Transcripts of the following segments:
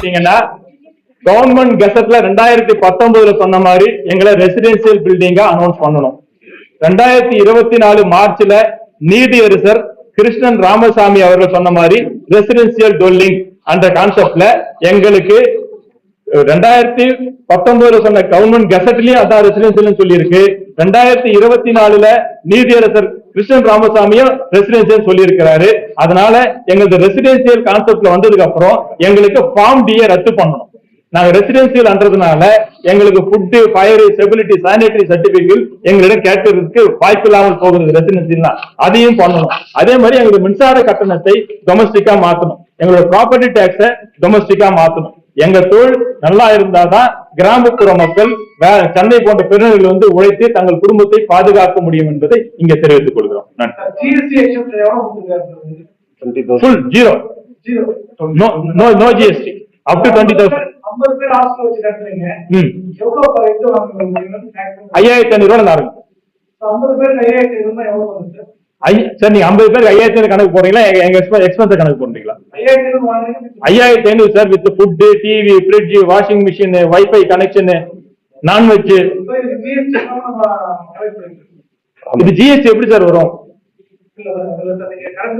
பாத்தீங்கன்னா கவர்மெண்ட் கெசட்ல ரெண்டாயிரத்தி பத்தொன்பதுல சொன்ன மாதிரி எங்களை ரெசிடென்சியல் பில்டிங்கா அனௌன்ஸ் பண்ணணும். ரெண்டாயிரத்தி இருபத்தி நாலு மார்ச்ல நீதியரசர் கிருஷ்ணன் ராமசாமி அவர்கள் சொன்ன மாதிரி ரெசிடென்சியல் டொல்லிங் அந்த கான்செப்ட்ல எங்களுக்கு ரெண்டாயிரத்தி பத்தொன்பதுல சொன்ன கவர்மெண்ட் கெசட்லயும் அதான் ரெசிடென்சியல் சொல்லியிருக்கு. ரெண்டாயிரத்தி இருபத்தி நாலுல நீதியரசர் கிருஷ்ணன் ராமசாமியும் ரெசிடென்சியல் சொல்லியிருக்கிறாரு. அதனால எங்களுக்கு ரெசிடென்சியல் கான்செப்ட்ல வந்ததுக்கு அப்புறம் எங்களுக்கு ஃபார்ம் டியை ரத்து பண்ணணும். நாங்க ரெசிடென்சியல்ன்றதுனால எங்களுக்கு food fire stability sanitary certificate எங்களிடம் கேட்கறதுக்கு வாய்ப்பு இல்லாமல் போகிறது ரெசிடென்சியல் அதையும் பண்ணணும். அதே மாதிரி எங்களுக்கு மின்சார கட்டணத்தை டொமஸ்டிக்கா மாத்தணும். எங்களோட ப்ராப்பர்ட்டி டேக்ஸை டொமஸ்டிக்கா மாத்தணும். எங்க தொழில் நல்லா இருந்தாதான் கிராமப்புற மக்கள் சென்னை போன்ற பெருநகரில் வந்து உழைத்து தங்கள் குடும்பத்தை பாதுகாக்க முடியும் என்பதை இங்க தெரிவித்துக் கொள்கிறோம். நன்றி. Zero no no no GST up to twenty thousand ஐயாயிரத்தி ஐநூறு ரூபாய் சார் நீங்க ஐம்பது பேருக்கு ஐயாயிரத்தி கணக்கு போடுறீங்களா? எங்க- எக்ஸ்பென்ஸ் கணக்கு போடுறீங்களா? ஐயாயிரத்தி ஐநூறு sir with food TV fridge washing machine wifi connection non veg இது ஜிஎஸ்டி எப்படி சார் வரும்?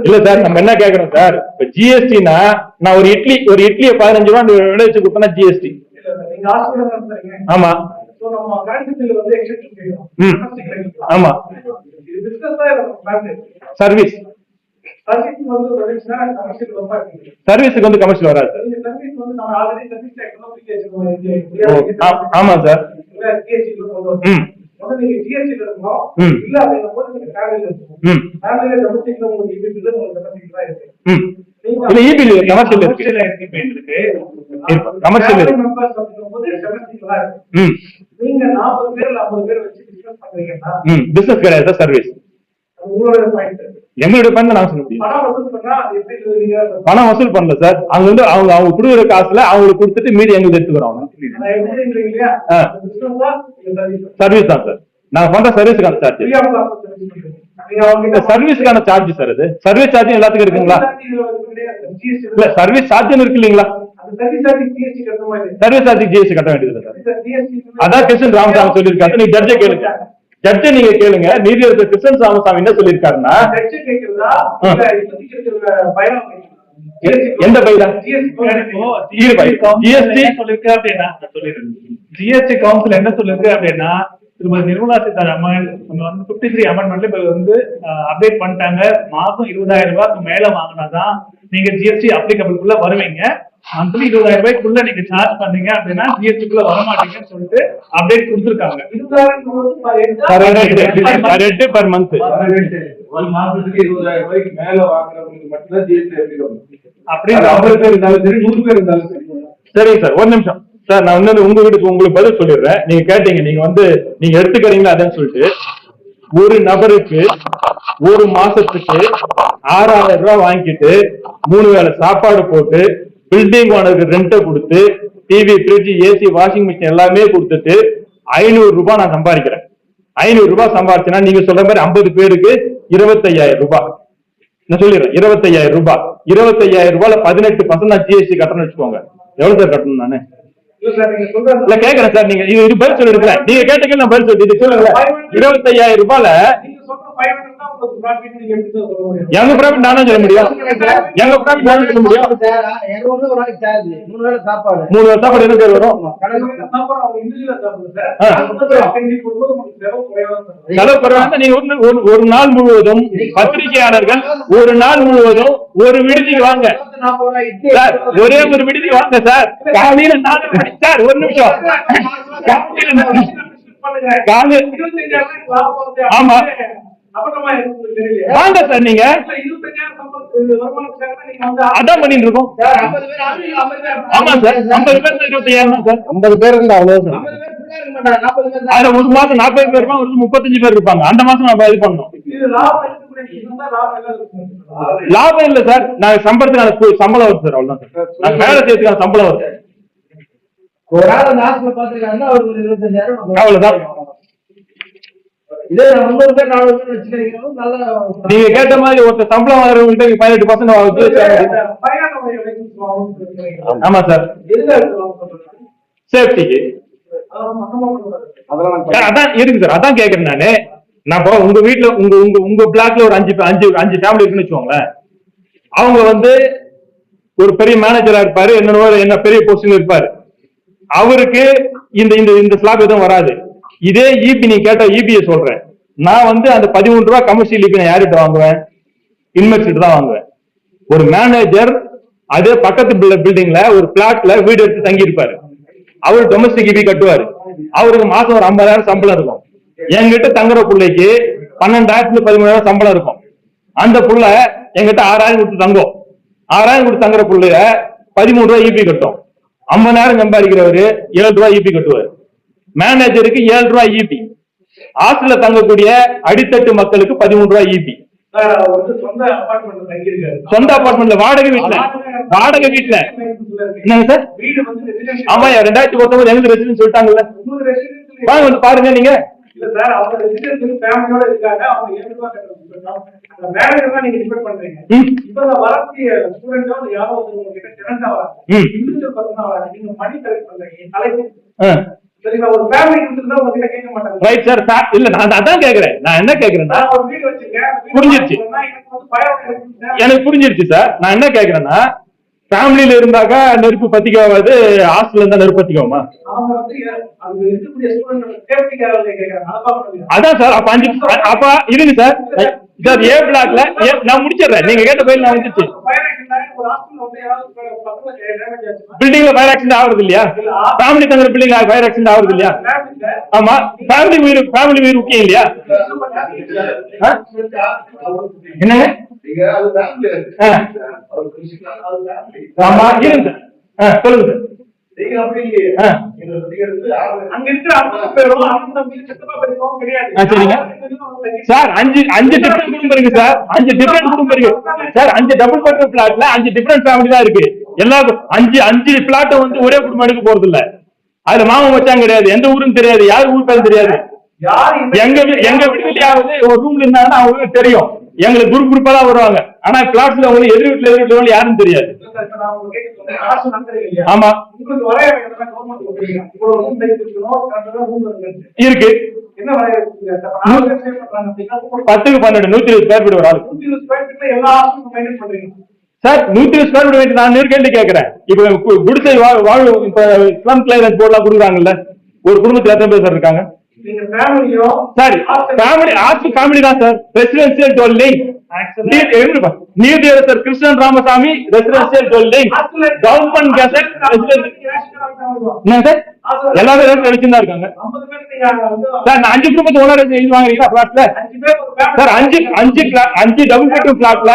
இல்ல சார் நம்ம என்ன கேக்குறோம் சார்? இப்ப ஜிஎஸ்டினா நான் ஒரு இட்லி ஒரு இட்லியை பதினஞ்சு ரூபா விளைவிச்சு கொடுத்தா ஜிஎஸ்டி ஆமா. நம்ம கரண்ட் பில் வந்து எக்ஸெப்ஷன் செய்யணும். ஆமா. இது பிசினஸ் தான் சர்வீஸ் சர்வீஸுக்கு வந்து கமர்ஷியல் வராது ஆமா சார். கமர்ஷியல் இருக்கு. நீங்க நாற்பது பேர் ஐம்பது பேர் வச்சு பிசினஸ் பண்றீங்கன்னா பிசினஸ் கிடையாது சார் சர்வீஸ் அது உங்களோட பாயிண்ட் எங்களுடைய பண்ண நான் சொல்ல முடியும். பணம் வசூல் பணம் பண்ணல சார் அவங்க வந்து அவங்க அவங்க கொடுக்குற காசுல அவங்களுக்கு கொடுத்துட்டு மீதி எங்களுக்கு எடுத்துக்கிறோம். சர்வீஸ் தான் சார் நாங்க பண்ற சர்வீஸுக்கான சார்ஜ் சர்வீஸ்க்கான சார்ஜ் சார் அது சர்வீஸ் சார்ஜ் எல்லாத்துக்கும் இருக்குங்களா? இல்ல சர்வீஸ் சார்ஜ் இருக்கு இல்லீங்களா? சர்வீஸ் சார்ஜ் ஜிஎஸ்டி கட்ட வேண்டியது சார் அதான் கிருஷ்ணன் ராமசாமி சொல்லியிருக்காரு நீங்க ஜட்ஜை கேளுங்க ஜட்ஜை நீங்க கேளுங்க நீதியரசர் கிருஷ்ணன் ராமசாமி என்ன சொல்லியிருக்காருன்னா எந்த பையில ஜிஎஸ்டி சொல்லிருக்கு அப்படின்னா ஜிஎஸ்டி கவுன்சில் என்ன சொல்லிருக்கு அப்படின்னா திருமதி நிர்மலா சீதாராமன் நம்ம வந்து பிப்டி த்ரீ அமெண்ட்மெண்ட்ல இப்ப வந்து அப்டேட் பண்ணிட்டாங்க மாசம் இருபதாயிரம் ரூபாய்க்கு மேல வாங்கினாதான் நீங்க ஜிஎஸ்டி அப்ளிகபிள்குள்ள வருவீங்க மந்த்லி இருபதாயிரம் ரூபாய்க்குள்ள நீங்க சார்ஜ் பண்ணீங்க அப்படின்னா ஜிஎஸ்டி குள்ள வர மாட்டீங்கன்னு சொல்லிட்டு அப்டேட் கொடுத்துருக்காங்க பர் மந்த் ஒரு மாசத்துக்கு இருபதாயிரம் ரூபாய்க்கு மேல வாங்குறவங்களுக்கு மட்டும்தான் ஜிஎஸ்டி எடுத்துக்கணும் அப்படி அது ஐம்பது பேர் இருந்தாலும் சரி நூறு பேர் இருந்தாலும் சரி. சரிங்க சார் ஒரு நிமிஷம். சார் நான் வந்து உங்க வீட்டுக்கு உங்களுக்கு பதில் சொல்லிடுறேன். நீங்க கேட்டீங்க நீங்க வந்து நீங்க எடுத்துக்கிறீங்களா அதான் சொல்லிட்டு. ஒரு நபருக்கு ஒரு மாசத்துக்கு ஆறாயிரம் ரூபாய் வாங்கிட்டு மூணு வேளை சாப்பாடு போட்டு பில்டிங் ஓனருக்கு ரெண்ட்டை கொடுத்து TV fridge AC washing machine எல்லாமே கொடுத்துட்டு ஐநூறு ரூபாய் நான் சம்பாதிக்கிறேன். ஐநூறு ரூபாய் சம்பாதிச்சேன்னா நீங்க சொல்ற மாதிரி ஐம்பது பேருக்கு இருபத்தையாயிரம் ரூபாய். நான் சொல்லிடுறேன் இருபத்தையாயிரம் ரூபாய். இருபத்தையாயிரம் ரூபாய்ல பதினெட்டு பர்சன்ட் நான் ஜிஎஸ்டி கட்டணும்னு வச்சுக்கோங்க. எவ்வளவு சார் கட்டணும் நானு? இல்ல கேக்குறேன் சார் நீங்க இது பதில் சொல்லிருக்கல. நீங்க கேட்டீங்க நான் பதில் சொல்லி இது சொல்லுங்க இருபத்தையாயிரம் ரூபாய்ல எங்க ப்ராஃபிட் நானும் சொல்ல முடியும். எங்க ப்ராஃபிட் நானும் சொல்ல முடியும். மூணு வேளை சாப்பாடு மூணு வருஷம் சாப்பாடு என்ன பேர் வரும் செலவு குறைவாக நீங்க ஒரு- நாள் முழுவதும் பத்திரிகையாளர்கள் ஒரு நாள் முழுவதும் ஒரு விடுதிக்கு வாங்க. சார் ஒரே ஒரு விடுதி வாங்க சார். காலையில நாலு மணி சார் ஒரு நிமிஷம். காலையில ஆமா. வாங்க சார் நீங்க. அதான் பண்ணிட்டு இருக்கோம். ஆமா சார் ஐம்பது பேர் இருபத்தையாயிரம் சார் ஐம்பது பேர் இருந்தா அவ்வளவு ஐம்பது பேர் full ஆ இருக்க மாட்டாங்க. நாற்பது பேர் தான். அதுல ஒரு மாசம் நாற்பது பேர் இருப்பாங்க ஒரு முப்பத்தஞ்சு பேர் இருப்பாங்க. அந்த மாசம் நம்ம இது பண்ணோம் இது லாபம் இல்ல சார் நாங்க சம்பளத்துக்கான சம்பளம் வருது சார் அவ்வளவுதான் சார் நாங்க வேலை செய்யறதுக்கான சம்பளம் வருது. ஒரு ஆள் பாத்துருக்காங்கன்னா ஒரு இருபத்தஞ்சாயிரம். அவ்வளவுதான். இதே முந்நூறு பேர் நானூறு பேர் வச்சுக்கிறீங்க நல்ல நீங்க கேட்ட மாதிரி ஒருத்தர் சம்பளம் வாங்குறவங்கள்ட்ட பதினெட்டு பர்சன்ட். ஆமா சார். சேஃப்டிக்கு. அதான் இருக்கு சார் அதான் கேக்குறேன் நானு. நான் இப்போ உங்க வீட்ல உங்க உங்க உங்க பிளாக்ல ஒரு அஞ்சு அஞ்சு அஞ்சு ஃபேமிலி இருக்குன்னு வச்சுக்கோங்களேன். அவங்க வந்து ஒரு பெரிய மேனேஜரா இருப்பாரு என்னவோ என்ன பெரிய பொசிஷன் இருப்பாரு. அவருக்கு இந்த இந்த இந்த ஸ்லாப் எதுவும் வராது. இதே இபி நீ கேட்ட இபியை சொல்றேன். நான் வந்து அந்த பதிமூன்று ரூபாய் கமர்ஷியல் இபி நான் யார்கிட்ட வாங்குவேன்? இன்வெஸ்ட் தான் வாங்குவேன். ஒரு மேனேஜர் அதே பக்கத்து பில்டிங்ல ஒரு பிளாட்ல வீடு எடுத்து தங்கி இருப்பாரு அவர் டொமஸ்டிக் இபி கட்டுவாரு. அவருக்கு மாசம் ஒரு ஐம்பதாயிரம் சம்பளம் இருக்கும். என்கிட்ட தங்குற பிள்ளைக்கு பன்னெண்டாயிரத்துல பதிமூணாயிரம் சம்பளம் இருக்கும். அந்த புள்ள எங்கிட்ட ஆறாயிரம் கொடுத்து தங்கும். ஆறாயிரம் கொடுத்து தங்குற புள்ளைய பதிமூணு ரூபாய் இபி கட்டும். ஐம்பதாயிரம் சம்பாதிக்கிறவரு ஏழு ரூபாய் இபி கட்டுவார். மேனேஜருக்கு ஏழு ரூபாய் இபி ஹாஸ்டல்ல தங்கக்கூடிய அடித்தட்டு மக்களுக்கு பதிமூணு ரூபாய் இபி வந்து சொந்த அபார்ட்மெண்ட்ல வாடகை வீட்டுல. வாடகை வீட்டுல. என்னங்க சார். ஆமா ரெண்டாயிரத்தி பத்தொன்பது எங்க ரெசிடென்ட் சொல்லிட்டாங்கல்ல. வாங்க வந்து பாருங்க நீங்க. சரிங்களா? ஒரு ஃபேமிலி உங்ககிட்ட கேட்க மாட்டாங்க. ரைட் சார் இல்ல நான் அதான் கேக்குறேன் நான் என்ன கேக்குறேன்னா ஒரு வீடு வச்சிருக்கேன். புரிஞ்சிருச்சு. எனக்கு புரிஞ்சிருச்சு சார் நான் என்ன கேக்குறேன்னா ஃபேமிலியில இருந்தாக்கா நெருப்பு பத்திக்காவது ஹாஸ்டல்ல இருந்தா நெருப்பு பத்திக்குமா? அதான் சார் அப்ப அஞ்சு அப்ப இருங்க சார். சார். ஏ பிளாக்ல நான் முடிச்சிடுறேன். நீங்க கேட்ட பயில் நான் ஆச்சுன்னா? பில்டிங்ல ஃபயர் ஆக்சிடென்ட் ஆகுறது இல்லையா? ஃபேமிலி தங்குற பில்டிங்ல ஃபயர் ஆக்சிடென்ட் ஆகுறது இல்லையா? ஆமா. ஃபேமிலி உயிர் ஃபேமிலி உயிர் முக்கியம் இல்லையா? என்னங்க? ஆ. ஆமா இருங்க ஆ, சொல்லுங்க சார் ஆ. சார் அஞ்சு அஞ்சு டிஃபரெண்ட் குடும்பம் இருக்கு சார் அஞ்சு டிஃபரெண்ட் குடும்பம் இருக்கு சார் அஞ்சு டபுள் பெட்ரூம் பிளாட்ல அஞ்சு டிஃபரெண்ட் ஃபேமிலி தான் இருக்கு எல்லா அஞ்சு அஞ்சு பிளாட் வந்து ஒரே குடும்பம் எடுக்க போறது இல்ல அதுல மாமன் வச்சாங்க கிடையாது எந்த ஊரும் தெரியாது யார் ஊர் தெரியாது எங்க எங்க வீட்டுலயாவது ஒரு ரூம்ல இருந்தாங்கன்னா அவங்களுக்கு தெரியும் எங்களுக்கு குரூப் குரூப்பா தான் வருவாங்க. ஆனா பிளாட்ஸ்ல உங்களுக்கு எதிர் வீட்டுல எதிர் வீட்டுல யாரும் தெரியாது? ஆமா. இருக்கு. பத்துக்கு பன்னெண்டு நூத்தி இருபது ஸ்கொயர் ஃபீட் ஒரு. சார் நூத்தி இருபது ஸ்கொயர் ஃபீட் நான் நேர் கேள்வி கேட்கறேன். இப்ப குடிசை வாழ் வாழ் இப்ப ஸ்லம் கிளியரன்ஸ் போர்ட்லாம் கொடுக்குறாங்கல்ல. ஒரு குடும்பத்துல எத்தனை பேர் சார் இருக்காங்க? சார் ஃபேமிலி ஆர்ட்ஸ் ஃபேமிலி தான் சார். ரெசிடென்சியல் டோல்லிங் நீதியரசர் Krishnan Ramasamy residential dwelling government gazette என்ன சார்? எல்லாரும் ரேட் அடிச்சுதான் இருக்காங்க. சார் நான் அஞ்சு குடும்பத்து ஓனர் இது வாங்குறீங்களா? பிளாட்ல சார் அஞ்சு அஞ்சு அஞ்சு டபுள் பெட்ரூம் பிளாட்ல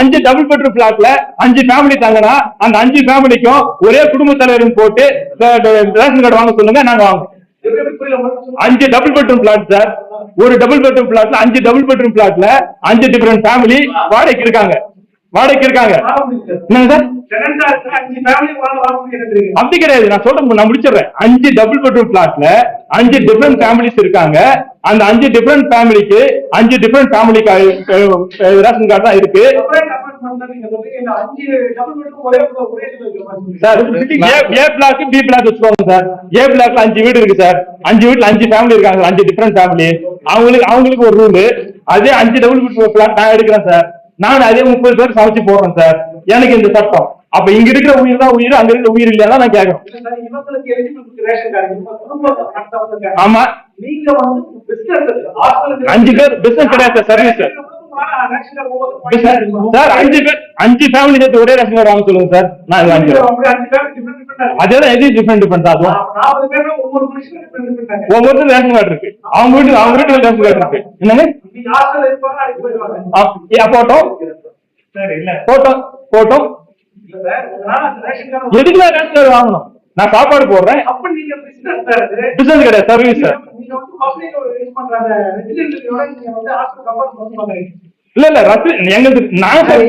அஞ்சு டபுள் பெட்ரூம் பிளாட்ல அஞ்சு ஃபேமிலி தாங்கன்னா அந்த அஞ்சு ஃபேமிலிக்கும் ஒரே குடும்ப தலைவரும் போட்டு ரேஷன் கார்டு வாங்க சொல்லுங்க நாங்க வாங்குவோம் அஞ்சு டபுள் பெட்ரூம் பிளாட் சார் ஒரு டபுள் பெட்ரூம் பிளாட்ல அஞ்சு டபுள் பெட்ரூம் பிளாட்ல அஞ்சு டிஃபரெண்ட் ஃபேமிலி வாடகைக்கு இருக்காங்க. வாடகைக்கு இருக்காங்க. அப்படி கிடையாது. நான் சொல்றேன் நான் முடிச்சிடுறேன். அஞ்சு டபுள் பெட்ரூம் பிளாட்ல அஞ்சு டிஃபரெண்ட் ஃபேமிலிஸ் இருக்காங்க. அந்த அஞ்சு டிஃபரெண்ட் ஃபேமிலிக்கு அஞ்சு டிஃபரெண்ட் ஃபேமிலிக்கு ரேஷன் கார்டு தான் இருக்கு. Sir. A block B block வச்சுக்கோங்க சார். ஏ பிளாக்ல அஞ்சு வீடு இருக்கு சார். அஞ்சு வீட்ல அஞ்சு ஃபேமிலி இருக்காங்க அஞ்சு டிஃபரெண்ட் ஃபேமிலி அவங்களுக்கு அவங்களுக்கு ஒரு ரூம் அதே அஞ்சு டபுள் பிளாட் நான் எடுக்கிறேன் சார். நான் அதே முப்பது பேர் சமைச்சு போடுறேன் சார். எனக்கு இந்த சட்டம். அப்ப இங்க இருக்கிற உயிர் தான் உயிர் அங்க இருக்கிற உயிர் இல்லையா நான் வந்திருக்காங்க. ஆமா. நீங்க வந்து அஞ்சு பேர் business கிடையாது சார், service சார். அஞ்சு பேர் அஞ்சு ஃபேமிலி சேர்த்து ஒரே ரேஷன் கார்டு வாங்க சொல்லுங்க சார் நான் இது வாங்கிக்கிறேன். அதே தான் எது டிஃபரெண்ட் டிஃபரெண்ட் ஆகும். ஒவ்வொருத்தரும் ரேஷன் கார்டு இருக்கு. அவங்க வீட்டு அவங்க வீட்டுல ரேஷன் கார்டு இருக்கு. என்னங்க? போட்டோம். போட்டோம் போட்டோம். எதுக்கு நான் ரேஷன் கார்டு வாங்கணும்? நான் சாப்பாடு போடுறேன். பிசினஸ் கிடையாது சர்வீஸ் இல்ல இல்ல ரத்து எங்களுக்கு நான் சார்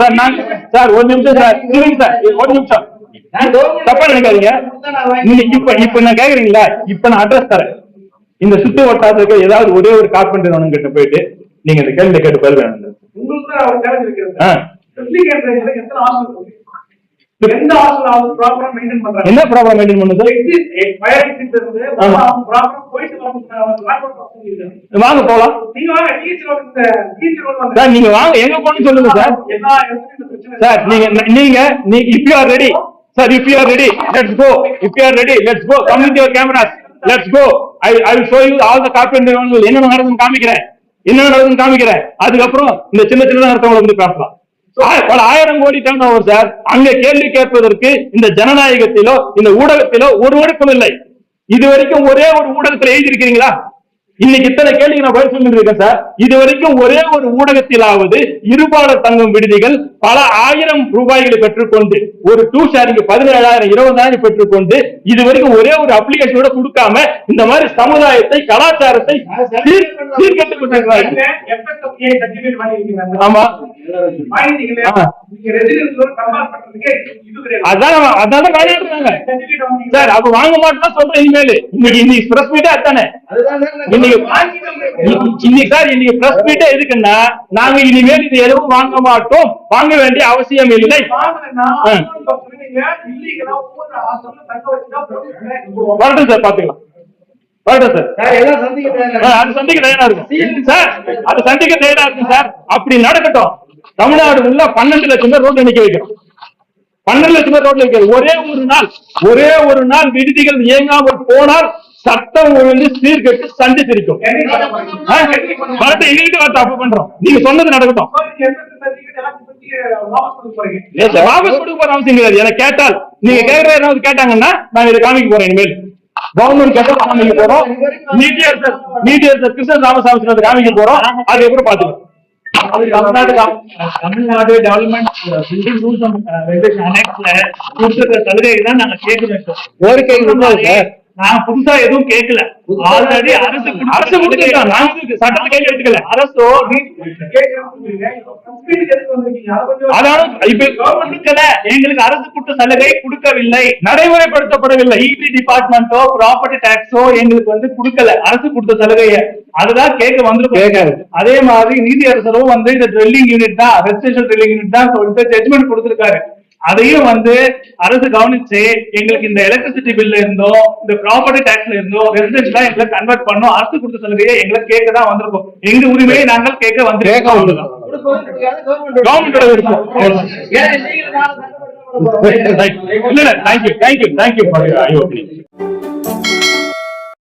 சார் நான் சார் ஒரு நிமிஷம் சார் இருங்க சார் ஒரு நிமிஷம். தப்பா நினைக்காதீங்க. நீங்க இப்ப இப்ப நான் கேக்குறீங்களா? இப்ப நான் அட்ரஸ் தரேன். இந்த சுத்து வட்டாரத்துக்கு ஏதாவது ஒரே ஒரு கார்பெண்டர் கிட்ட போயிட்டு நீங்க இந்த கேள்வி கேட்டு பதில் வேணும் எத்தனை ஹாஸ்டல் எந்த ஹாஸ்டல் அவங்க ப்ராப்பரா மெயின்டைன் பண்றாங்க. என்ன ப்ராப்ளம் மெயின்டைன் பண்ணுது? ஃபயர் எக்ஸிட் இருந்து ஆமா. ப்ராப்பரா போயிட்டு வரணும் வாங்க போலாம். நீங்க வாங்க டீச்சர் இந்த டீச்சர் வந்து. சார் நீங்க வாங்க. எங்க போகணும்னு சொல்லுங்க சார். எல்லா நீங்க நீங்க நீ if you are ready sir if you are ready let's go if you are ready let's go come with your cameras let's go I I will show you all the carpenter என்ன நடக்குதுன்னு காமிக்கிறேன். என்ன நடக்குதுன்னு காமிக்கிறேன். அதுக்கப்புறம் இந்த சின்ன சின்ன நடத்தவங்களை பத்தி பேசலாம். பல ஆயிரம் கோடி டர்ன் ஓவர் சார் அங்க கேள்வி கேட்பதற்கு இந்த ஜனநாயகத்திலோ இந்த ஊடகத்திலோ ஒரு இல்லை. இது வரைக்கும் ஒரே ஒரு ஊடகத்தில் எழுதியிருக்கிறீங்களா? இன்னைக்கு இத்தனை கேள்விக்கு நான் பதில் சொல்லிட்டு இருக்கேன் சார். இது வரைக்கும் ஒரே ஒரு ஊடகத்திலாவது இருபாலர் தங்கும் விடுதிகள் பல ஆயிரம் ரூபாய்களை பெற்றுக்கொண்டு ஒரு டூ ஷேரிங் பதினேழாயிரம் இருபதாயிரம் பெற்றுக்கொண்டு இது வரைக்கும் ஒரே ஒரு அப்ளிகேஷன் கூட கொடுக்காம இந்த மாதிரி சமுதாயத்தை கலாச்சாரத்தை சீர்- சீர்கெட்டு கொண்டிருக்கிறார்கள் ஆமா. அதான் அதான் சார் அப்ப வாங்க மாட்டோம் சொல்றேன் இனிமேல். இன்னைக்கு இன்னைக்கு பிரஸ் மீட்டே அதானே? இன்னைக்கு சார் இன்னைக்கு பிரஸ் மீட்டே எதுக்குன்னா நாங்க இனிமேல் இது எதுவும் வாங்க மாட்டோம். வாங்க வேண்டிய அவசியம் இல்லை. வரட்டும் சார் பாத்துக்கலாம் வரட்டும் சார். சார் எல்லாம் சந்திக்க ஆ, அது சந்திக்க தயாரா இருக்கும். சார். அது சந்திக்க தயாரா இருக்கும் சார். அப்படி நடக்கட்டும். தமிழ்நாடு உள்ள பன்னெண்டு லட்சம் பேர் ரோட்ல நிக்க வைக்கிறோம் பன்னெண்டு லட்சம் பேர் ரோட்ல நிக்க ஒரே ஒரு நாள் ஒரே ஒரு நாள் விடுதிகள் இயங்காமல் போனால் சட்டம் ஒழுங்கு சீர்கெட்டு சண்டி சிரிக்கும் ஆ, வரட்டும் எங்ககிட்ட வரட்டும் அப்ப பண்றோம். நீங்க சொன்னது நடக்கட்டும். வாபஸ் கொடுக்க போற அவசியம் கிடையாது எனக்கு கேட்டால் நீங்க கேக்குற ஏதாவது கேட்டாங்கன்னா நான் இதை காமிக்க போறேன் இனிமேல். கவர்மெண்ட் கேட்ட காமிக்க போறோம். நீதியர் சார் நீதியர் சார் கிருஷ்ணன் ராமசாமி காமிக்க போறோம். அது எப்படி பாத்துக்கலாம் Tamil Nadu development building rules regulation அனெக்ஸ்ல கொடுத்துருக்க சலுகை தான் நாங்க கேட்கிறோம். கோரிக்கை. நான் புதுசா எதுவும் கேட்கல ஆல்ரெடி அரசு அரசு சட்டத்தை கையில் எடுத்துக்கல. அரசோ அதாவது இப்ப கொடுக்கல எங்களுக்கு அரசு கொடுத்த சலுகை கொடுக்கவில்லை. நடைமுறைப்படுத்தப்படவில்லை. ஐடி டிபார்ட்மெண்ட்டோ ப்ராப்பர்ட்டி டாக்ஸோ எங்களுக்கு வந்து கொடுக்கல. அரசு கொடுத்த சலுகையை. அதுதான் கேட்க வந்திருக்கோம். கேட்காது. அதே மாதிரி நீதி அரசரும் வந்து இந்த ட்ரில்லிங் யூனிட் தான் ரெஜிஸ்ட்ரேஷன் ட்ரில்லிங் யூனிட் தான் சொல்லிட்டு ஜட்மெண்ட் கொடுத்திருக்காரு. அதையும் வந்து அரசு கவனிச்சு எங்களுக்கு இந்த எலக்ட்ரிசிட்டி பில்ல இருந்தோ இந்த ப்ராப்பர்ட்டி டாக்ஸ்ல இருந்தோ ரெசிடென்ஸ் தான் எங்களை கன்வெர்ட் பண்ணோம். அரசு கொடுத்த சலுகையை எங்களை கேட்க தான் வந்திருக்கோம். எங்க உரிமையை நாங்கள் கேட்க வந்திருக்கோம். கவர்மெண்டோட அவ்வளவுதான். இல்ல thank you thank you thank you for your I